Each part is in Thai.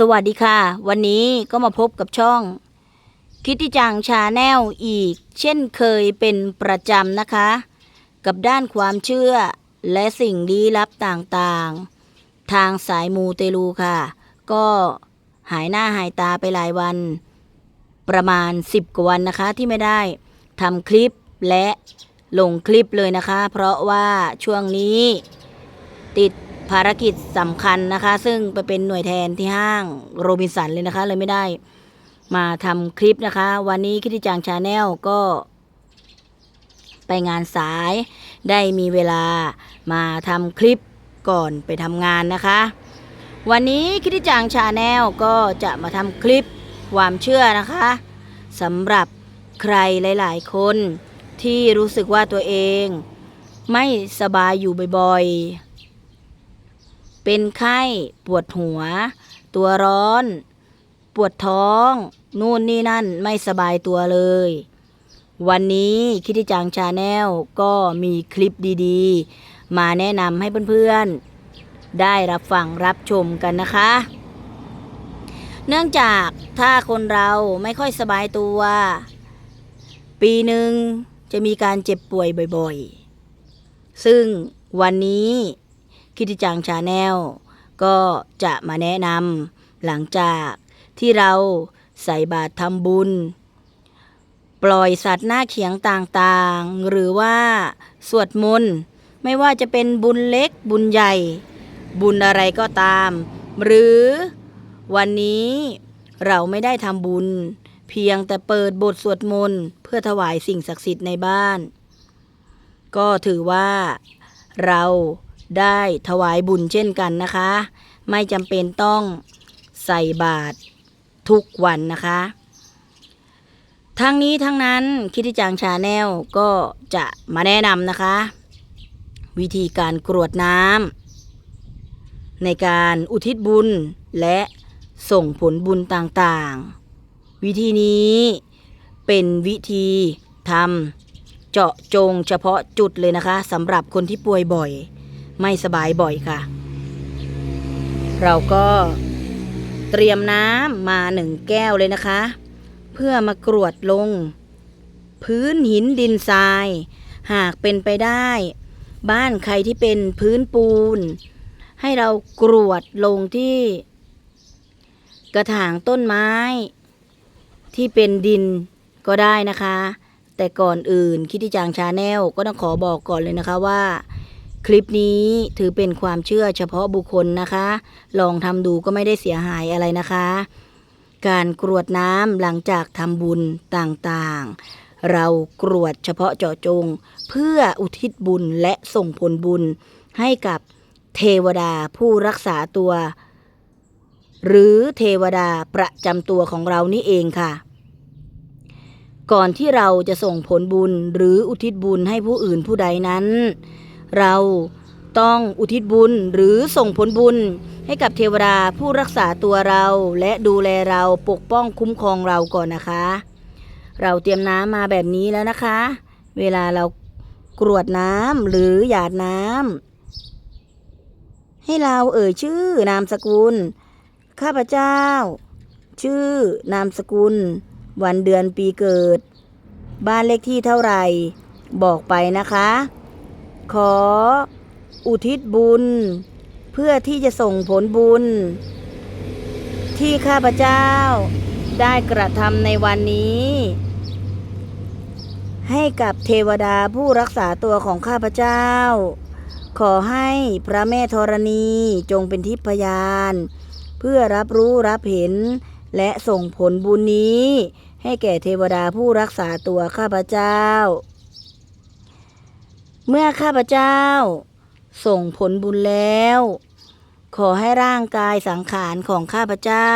สวัสดีค่ะ วันนี้ก็มาพบกับช่อง คิดที่จังชาแนลอีก เช่นเคยเป็นประจำนะคะ กับด้านความเชื่อและสิ่งลี้ลับต่างๆ ทางสายมูเตลูค่ะ ก็หายหน้าหายตาไปหลายวัน ประมาณ 10 กว่าวันนะคะที่ไม่ได้ทำคลิปและลงคลิปเลยนะคะ เพราะว่าช่วงนี้ติด ภารกิจสำคัญนะคะ ซึ่งไปเป็นหน่วยแทนที่ห้างโรบินสันเลยนะคะ เลยไม่ได้มาทำคลิปนะคะ วันนี้คิดที่จางชาแนลก็ ไปงานสายได้มีเวลามาทำคลิปก่อนไปทำงานนะคะ วันนี้คิดที่จางชาแนลก็จะมาทำคลิปความเชื่อนะคะสำหรับใครหลาย ๆ คนที่รู้สึกว่าตัวเอง ไม่สบายอยู่บ่อยๆ เป็นไข้ ปวดหัว ตัวร้อน ปวดท้อง นู่นนี่นั่นไม่สบายตัวเลย วันนี้คิดที่จังชาแนลก็มีคลิปดีๆ มาแนะนำให้เพื่อนๆ ได้รับฟังรับชมกันนะคะ เนื่องจากถ้าคนเราไม่ค่อยสบายตัว ปีหนึ่งจะมีการเจ็บป่วยบ่อยๆ ซึ่งวันนี้ คิดทิจังชาแนลก็จะมาแนะนำหลังจากที่เราใส่บาตรทำบุญ ปล่อยสัตว์หน้าเขียงต่างๆ หรือว่าสวดมนต์ไม่ว่าจะเป็นบุญเล็กบุญใหญ่ บุญอะไรก็ตาม หรือวันนี้เราไม่ได้ทำบุญ เพียงแต่เปิดบทสวดมนต์เพื่อถวายสิ่งศักดิ์สิทธิ์ในบ้าน ก็ถือว่าเรา ได้ถวายบุญเช่นกันนะคะ ไม่จำเป็นต้องใส่บาตรทุกวันนะคะ ทั้งนี้ทั้งนั้นคิดที่จางชาแนลก็จะมาแนะนำนะคะ วิธีการกรวดน้ำในการอุทิศบุญและส่งผลบุญต่างๆ วิธีนี้เป็นวิธีทำเจาะจงเฉพาะจุดเลยนะคะสำหรับคนที่ป่วยบ่อย ไม่สบายบ่อยค่ะ เราก็เตรียมน้ำมาหนึ่งแก้วเลยนะคะ เพื่อมากรวดลง พื้นหินดินทราย หากเป็นไปได้ บ้านใครที่เป็นพื้นปูน ให้เรากรวดลงที่ กระถางต้นไม้ ที่เป็นดินก็ได้นะคะ แต่ก่อนอื่นคิดที่จางชาแนลก็ต้องขอบอกก่อนเลยนะคะว่า คลิปนี้ถือเป็นความเชื่อเฉพาะบุคคลนะคะ ลองทำดูก็ไม่ได้เสียหายอะไรนะคะ การกรวดน้ำหลังจากทำบุญต่างๆ เรากรวดเฉพาะเจาะจง เพื่ออุทิศบุญและส่งผลบุญให้กับเทวดาผู้รักษาตัว หรือเทวดาประจำตัวของเรานี่เองค่ะ ก่อนที่เราจะส่งผลบุญหรืออุทิศบุญให้ผู้อื่นผู้ใดนั้น เราต้องอุทิศบุญหรือส่งผลบุญให้กับเทวดาผู้รักษาตัวเราและดูแลเราปกป้องคุ้มครองเราก่อนนะคะ เราเตรียมน้ำมาแบบนี้แล้วนะคะ เวลาเรากรวดน้ำหรือหยาดน้ำให้เราเอ่ยชื่อนามสกุล ข้าพเจ้า ชื่อนามสกุล วันเดือนปีเกิด บ้านเลขที่เท่าไหร่ บอกไปนะคะ ขอ อุทิศบุญ เพื่อที่จะส่งผลบุญ ที่ข้าพเจ้าได้กระทำในวันนี้ ให้กับเทวดาผู้รักษาตัวของข้าพเจ้า ขอให้พระแม่ธรณีจงเป็นทิพยาน เพื่อรับรู้รับเห็น และส่งผลบุญนี้ ให้แก่เทวดาผู้รักษาตัวข้าพเจ้า เมื่อข้าพเจ้า ส่งผลบุญแล้ว ขอให้ร่างกายสังขารของข้าพเจ้า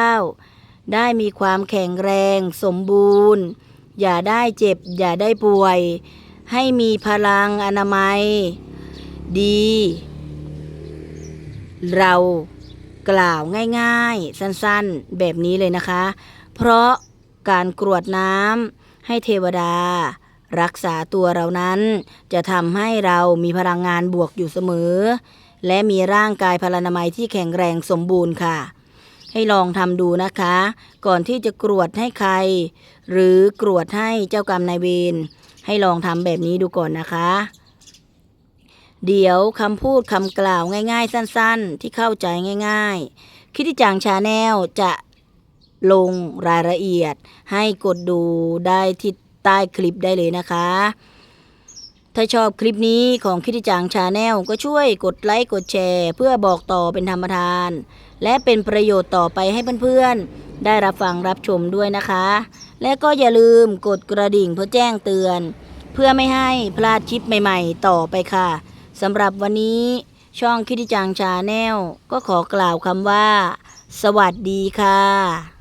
ได้มีความแข็งแรงสมบูรณ์ อย่าได้เจ็บ อย่าได้ป่วย ให้มีพลังอนามัย ดี เรากล่าวง่ายๆ สั้นๆ แบบนี้เลยนะคะ เพราะการกรวดน้ำให้เทวดา รักษาตัวเรานั้น จะทำให้เรามีพลังงานบวกอยู่เสมอ และมีร่างกายพลานามัยที่แข็งแรงสมบูรณ์ค่ะ ให้ลองทำดูนะคะ ก่อนที่จะกรวดให้ใคร หรือกรวดให้เจ้ากรรมนายเวรให้ลองทำแบบนี้ดูก่อนนะคะ เดี๋ยวคำพูดคำกล่าวง่าย ๆ สั้นๆ ที่เข้าใจง่าย ๆ คิดที่จางชาแนลจะลงรายละเอียดให้กดดูได้ที่ ใต้คลิปได้เลยนะคะ ถ้าชอบคลิปนี้ของคิดจางชาแนลก็ช่วยกดไลค์กดแชร์ เพื่อบอกต่อเป็นธรรมทาน และเป็นประโยชน์ต่อไปให้เพื่อนๆ ได้รับฟังรับชมด้วยนะคะ และก็อย่าลืมกดกระดิ่งเพื่อแจ้งเตือน เพื่อไม่ให้พลาดคลิปใหม่ ๆ ต่อไปค่ะสำหรับวันนี้ช่องคิดจางชาแนลก็ขอกล่าวคำว่า สวัสดีค่ะ